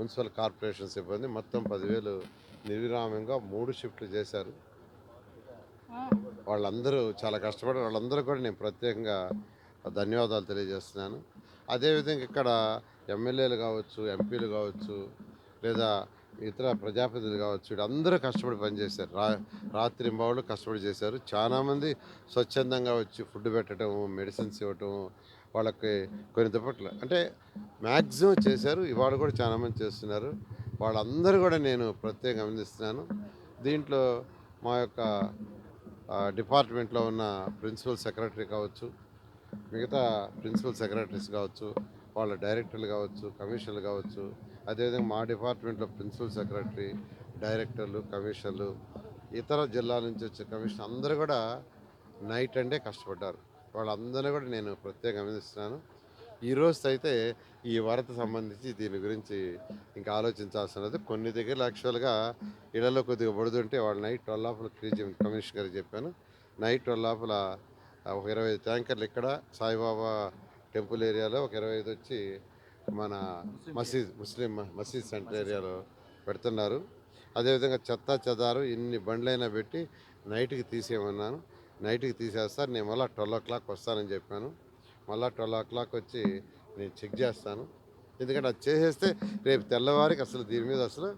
Municipal corporation సిబ్బంది మొత్తం పదివేలు నిర్విరామంగా మూడు షిఫ్ట్లు చేశారు. వాళ్ళందరూ చాలా కష్టపడి వాళ్ళందరూ కూడా నేను ప్రత్యేకంగా ధన్యవాదాలు తెలియజేస్తున్నాను. అదేవిధంగా ఇక్కడ ఎమ్మెల్యేలు కావచ్చు ఎంపీలు కావచ్చు లేదా ఇతర ప్రజాప్రతినిధులు కావచ్చు వీళ్ళందరూ కష్టపడి పనిచేశారు. రా రాత్రి బావులు కష్టపడి చేశారు. చాలామంది స్వచ్ఛందంగా వచ్చి ఫుడ్ పెట్టడం మెడిసిన్స్ ఇవ్వటం వాళ్ళకి కొన్ని దుప్పట్లు. అంటే మ్యాక్సిమం చేశారు. ఇవాళ కూడా చాలామంది చేస్తున్నారు. వాళ్ళందరూ కూడా నేను ప్రత్యేకంగా గమనిస్తున్నాను దీంట్లో మా యొక్క డిపార్ట్మెంట్లో ఉన్న ప్రిన్సిపల్ సెక్రటరీ కావచ్చు మిగతా ప్రిన్సిపల్ సెక్రటరీస్ కావచ్చు వాళ్ళ డైరెక్టర్లు కావచ్చు కమిషనర్లు కావచ్చు అదేవిధంగా మా డిపార్ట్మెంట్లో ప్రిన్సిపల్ సెక్రటరీ డైరెక్టర్లు కమిషనర్లు ఇతర జిల్లాల నుంచి వచ్చే కమిషన్ అందరూ కూడా నైట్ అండే కష్టపడ్డారు. వాళ్ళందరినీ కూడా నేను ప్రత్యేకంగా అభినందిస్తున్నాను. ఈ రోజు అయితే ఈ వరద సంబంధించి దీని గురించి ఇంకా ఆలోచించాల్సినది కొన్ని దగ్గర యాక్చువల్గా ఇళ్ళలో కొద్దిగా పడుతుంటే వాళ్ళు నైట్ ట్వెల్వ్ లోపల క్రీజీ కమిషనర్ గారికి చెప్పాను. నైట్ ట్వెల్వ్ లోపల ఒక ఇరవై ఐదు ట్యాంకర్లు ఇక్కడ సాయిబాబా టెంపుల్ ఏరియాలో ఒక ఇరవై ఐదు వచ్చి మన మసీద్ ముస్లిం మసీద్ సెంటర్ ఏరియాలో పెడుతున్నారు. అదేవిధంగా చెత్త చెదారు ఇన్ని బండ్లైనా పెట్టి నైట్కి తీసేయమన్నాను. నైట్కి తీసేస్తారు నేను మళ్ళీ ట్వెల్వ్ ఓ క్లాక్ వస్తానని చెప్పాను. మళ్ళీ ట్వెల్వ్ ఓ క్లాక్ వచ్చి నేను చెక్ చేస్తాను. ఎందుకంటే అది చేసేస్తే రేపు తెల్లవారికి అసలు దీని మీద అసలు